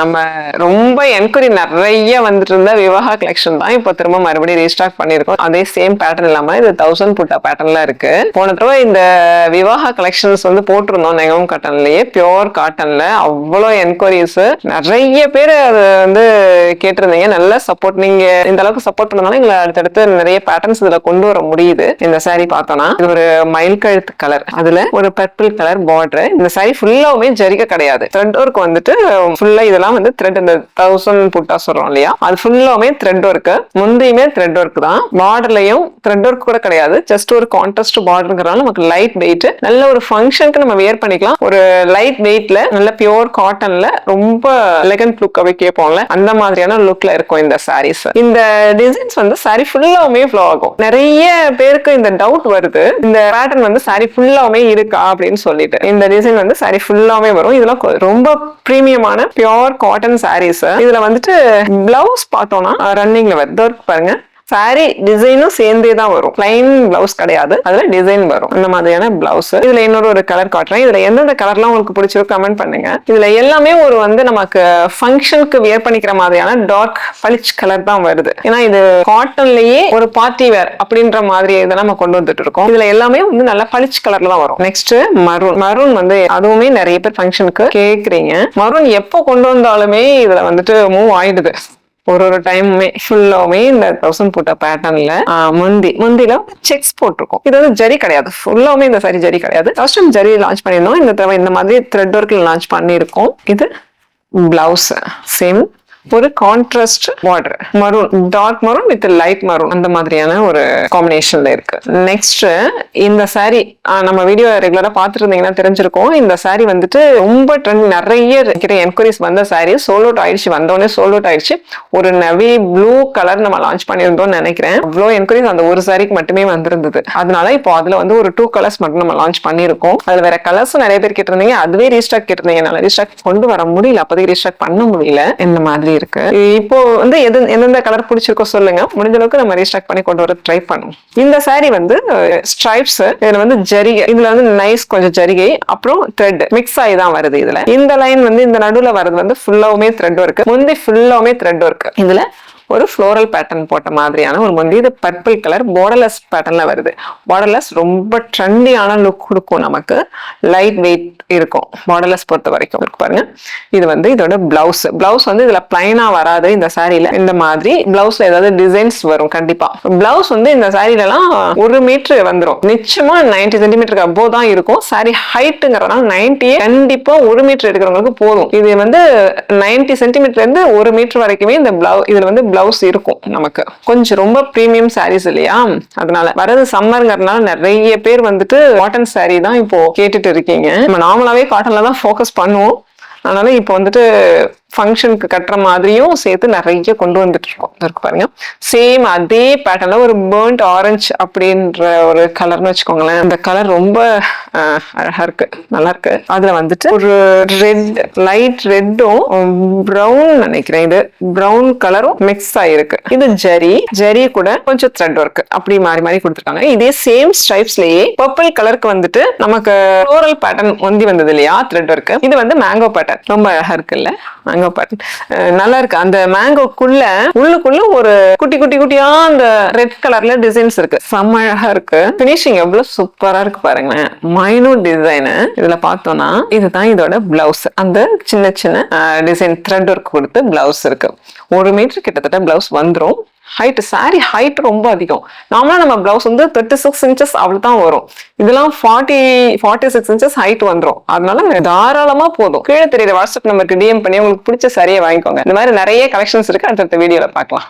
நம்ம ரொம்ப என்கொயரி நிறைய வந்துட்டு இருந்த விவாகா கலெக்ஷன் தான் இப்போ திரும்ப மறுபடியும் ரீஸ்டாக் பண்ணியிருக்கோம். அதே சேம் பேட்டர்ன் இல்லாமல் இது தௌசண்ட் புட்டா பேட்டர்ன்ல இருக்கு. போன தடவை இந்த விவாகா கலெக்ஷன்ஸ் வந்து போட்டிருந்தோம் நெகம் காட்டன்லயே பியோர் காட்டன்ல அவ்வளோ என்கொயரிஸ் நிறைய பேர் அது வந்து கேட்டிருந்தீங்க. நல்ல சப்போர்ட் நீங்க இந்த அளவுக்கு சப்போர்ட் பண்ணனால எங்களை அடுத்தடுத்து நிறைய பேட்டர்ன்ஸ் இதுல கொண்டு வர முடியுது. இந்த saree பார்த்தோம்னா இது ஒரு மயில் கழுத்து கலர் அதுல ஒரு பர்பிள் கலர் பார்டர் இந்த saree ஃபுல்லாவுமே ஜரிகை கிடையாது. த்ரெட் ஒர்க் வந்துட்டு ஃபுல்லா இதெல்லாம் வந்து த்ரெட் இந்த தௌசண்ட் புட்டா சொல்றோம் இல்லையா? அது ஃபுல்லாவுமே த்ரெட் ஒர்க் முந்தையுமே த்ரெட் ஒர்க் தான். பார்டர்லயும் த்ரெட் ஒர்க் கூட கிடையாது. ஜஸ்ட் ஒரு கான்ட்ராஸ்ட் பார்டருங்கிறனால நமக்கு லைட் வெயிட் நல்ல ஒரு ஃபங்க்ஷனுக்கு நம்ம வியர் பண்ணிக்கலாம். ஒரு லைட் வெயிட்ல நல்ல பியோர் காட்டன்ல ரொம்ப எலகன்ட் லுக்காவே கேட்போம்ல அந்த மாதிரியான லுக்ல இருக்கும் இந்த சாரீஸ் இந்த டிசைன்ஸ் வந்து சாரி ஃபுல்லாவுமே ஃப்ளோ ஆகும். நிறைய பேருக்கு இந்த டவுட் வருது. இந்த பேட்டர்ன் வந்து சாரி ஃபுல்லாவுமே இருக்கா அப்படின்னு சொல்லிட்டு. இந்த டிசைன் வந்து சாரி ஃபுல்லாவுமே வரும். இதெல்லாம் ரொம்ப பிரீமியமான பியோர் காட்டன் சாரீஸ் இதுல வந்துட்டு பிளவுஸ் பார்த்தோம்னா uh, ரன்னிங்ல வருது. பாருங்க. சாரி டிசைனும் சேர்ந்தே தான் வரும். பிளைன் பிளவுஸ் கிடையாது. அதுல டிசைன் வரும். அந்த மாதிரியான பிளவுஸ் இதுல இன்னொரு ஒரு கலர் காட்டுறேன். இதுல எந்தெந்த கலர்லாம் உங்களுக்கு பிடிச்சிருக்கோ கமெண்ட் பண்ணுங்க. இதுல எல்லாமே ஒரு வந்து நமக்கு ஃபங்க்ஷனுக்கு வியர் பண்ணிக்கிற மாதிரியான டார்க் பளிச் கலர் தான் வருது. ஏன்னா இது காட்டன்லயே ஒரு பார்ட்டி வேர் அப்படின்ற மாதிரி இதை நம்ம கொண்டு வந்துட்டு இருக்கோம். இதுல எல்லாமே வந்து நல்லா பளிச் கலர்ல தான் வரும். நெக்ஸ்ட் மரூன் மரூன் வந்து அதுவுமே நிறைய பேர் ஃபங்க்ஷனுக்கு கேக்குறீங்க. மரூன் எப்போ கொண்டு வந்தாலுமே இதுல வந்துட்டு மூவ் ஆயிடுது. ஒரு ஒரு டைமுமே ஃபுல்லாவுமே இந்த தௌசண்ட் போட்ட பேட்டர்ன்ல முந்தி முந்தில செக்ஸ் போட்டிருக்கோம். இது வந்து ஜரி கிடையாது. ஃபுல்லாவுமே இந்த சாரி ஜரி கிடையாது. ஃபர்ஸ்ட் டைம் ஜரி லான்ச் பண்ணியிருந்தோம். இந்த தடவை இந்த மாதிரி த்ரெட் ஒர்க்கில் லான்ச் பண்ணியிருக்கோம். இது பிளவுஸ் சேம் ஒரு contrast border maroon dark maroon with light maroon அந்த மாதிரியான ஒரு காம்பினேஷன்ல இருக்கு. நெக்ஸ்ட் இந்த சாரி நம்ம வீடியோ ரெகுலரா பார்த்துட்டு இருந்தீங்கன்னா தெரிஞ்சிருக்கும். இந்த சாரி வந்துட்டு ரொம்ப ட்ரெண்ட் நிறைய என்கொயரிஸ் வந்த சாரி சோல் அவுட் ஆயிடுச்சு. வந்தோடனே சோல் அவுட் ஆயிடுச்சு. ஒரு நவி ப்ளூ கலர் நம்ம லான்ச் பண்ணியிருந்தோம்னு நினைக்கிறேன். அவ்வளோ என்கொயரிஸ் அந்த ஒரு சாரிக்கு மட்டுமே வந்திருந்தது. அதனால இப்போ அதுல வந்து ஒரு டூ கலர்ஸ் மட்டும் நம்ம லான்ச் பண்ணியிருக்கோம். அதுல வேற கலர்ஸ் நிறைய பேர் கேட்டிருந்தீங்க. அதுவே ரீஸ்டாக் கேட்டிருந்தீங்க. என்னால ரீஸ்டாக் கொண்டு வர முடியல. அப்போதைக்கு ரீஸ்டாக் பண்ண முடியல. இந்த மாதிரி இருக்கு. இப்போ வந்து எது எந்தெந்த கலர் பிடிச்சிருக்கோ சொல்லுங்க. முடிஞ்ச அளவுக்கு நம்ம ரீஸ்டாக் பண்ணி கொண்டு வர ட்ரை பண்ணுவோம் இந்த saree வந்து ஸ்ட்ரைப்ஸ் இதுல வந்து ஜரிகை இதுல வந்து நைஸ் கொஞ்சம் ஜரிகை அப்புறம் த்ரெட் மிக்ஸ் ஆகி தான் வருது இதுல. இந்த லைன் வந்து இந்த நடுவுல வர்றது வந்து ஃபுல்லாவுமே த்ரெட் ஒர்க் முந்தி ஃபுல்லாவுமே த்ரெட் ஒர்க் இதுல ஒரு ஃப்ளோரல் பேட்டர்ன் போட்ட மாதிரியான ஒரு முந்தி இது பர்பிள் கலர் பார்டர்லெஸ் பேட்டர்னில் வருது. பார்டர்லெஸ் ரொம்ப ட்ரெண்டியான லுக் கொடுக்கும் நமக்கு. லைட் வெயிட் இருக்கும். பார்டர்லெஸ் பொறுத்த வரைக்கும். பாருங்க. இது வந்து இதோட பிளவுஸ் பிளவுஸ் வந்து இதில் பிளைனாக வராது இந்த சாரியில் இந்த மாதிரி பிளவுஸ்ல ஏதாவது டிசைன்ஸ் வரும் கண்டிப்பாக பிளவுஸ் வந்து இந்த சாரிலலாம் ஒரு மீட்டர் வந்துடும் நிச்சயமாக நைன்டி சென்டிமீட்டருக்கு அபோவ் தான் இருக்கும். சாரி ஹைட்டுங்கிறதுனால நைன்டியே கண்டிப்பாக ஒரு மீட்டர் எடுக்கிறவங்களுக்கு போதும். இது வந்து நைன்டி சென்டிமீட்டர்லேருந்து ஒரு மீட்டர் வரைக்குமே இந்த பிளவு இதில் வந்து பிளவுஸ் இருக்கும் நமக்கு. கொஞ்சம் ரொம்ப ப்ரீமியம் சாரீஸ் இல்லையா? அதனால வரது சம்மருங்கிறதுனால நிறைய பேர் வந்துட்டு காட்டன் சாரீ தான் இப்போ கேட்டுட்டு இருக்கீங்க. நம்ம நார்மலாவே காட்டன்ல தான் ஃபோக்கஸ் பண்ணுவோம். அதனால இப்போ வந்துட்டு ஃபங்க்ஷனுக்கு கட்டுற மாதிரியும் சேர்த்து நிறைய கொண்டு வந்துட்டு இருக்கோம் இருக்கு பாருங்க. சேம் அதே பேட்டர்ல ஒரு பேர்ன்ட் ஆரஞ்சு அப்படின்ற ஒரு கலர்னு வச்சுக்கோங்களேன். அந்த கலர் ரொம்ப அழகா இருக்கு. நல்லா இருக்கு. அதுல வந்துட்டு ஒரு ரெட் லைட் ரெட்டும் ப்ரௌன் நினைக்கிறேன் இது. ப்ரௌன் கலரும் மிக்ஸ் ஆயிருக்கு. இது ஜரி. ஜரி கூட கொஞ்சம் த்ரெட் ஒர்க் அப்படி மாறி மாறி கொடுத்துருக்காங்க. இதே சேம் ஸ்ட்ரைப்ஸ்லயே பர்பிள் கலருக்கு வந்துட்டு நமக்கு ஃப்ளோரல் பேட்டர்ன் ஒந்தி வந்தது இல்லையா? த்ரெட் ஒர்க் இது வந்து மேங்கோ பேட்டர்ன் ரொம்ப அழகா இருக்குல்ல? மேங்கோ பேட்டர்ன் நல்லா இருக்கு அந்த மேங்கோக்குள்ள உள்ளுக்குள்ள ஒரு குட்டி குட்டி குட்டியா அந்த ரெட் கலர்ல டிசைன்ஸ் இருக்கு. செம்ம அழகா இருக்கு. பினிஷிங் எவ்வளவு சூப்பரா இருக்கு பாருங்களேன். மைனூட் டிசைனு இதுல பார்த்தோம்னா இதுதான் இதோட பிளவுஸ் அந்த சின்ன சின்ன டிசைன் த்ரெட் ஒர்க் கொடுத்து பிளவுஸ் இருக்கு. ஒரு மீட்டர் கிட்டத்தட்ட பிளவுஸ் வந்துடும் ஹைட் சாரி ஹைட் ரொம்ப அதிகம். நார்மலாக நம்ம பிளவுஸ் வந்து தேர்ட்டி சிக்ஸ் இன்ச்சஸ் அவ்வளவு தான் வரும். இதெல்லாம் forty forty six inches height வந்துடும் அதனால தாராளமா போதும். கீழே தெரியுற வாட்ஸ்அப் நம்பருக்கு டிஎம் பண்ணி உங்களுக்கு பிடிச்ச சரியை வாங்கிக்கோங்க. இந்த மாதிரி நிறைய கலெக்ஷன்ஸ் இருக்கு. அடுத்தடுத்த வீடியோவில் பார்க்கலாம்.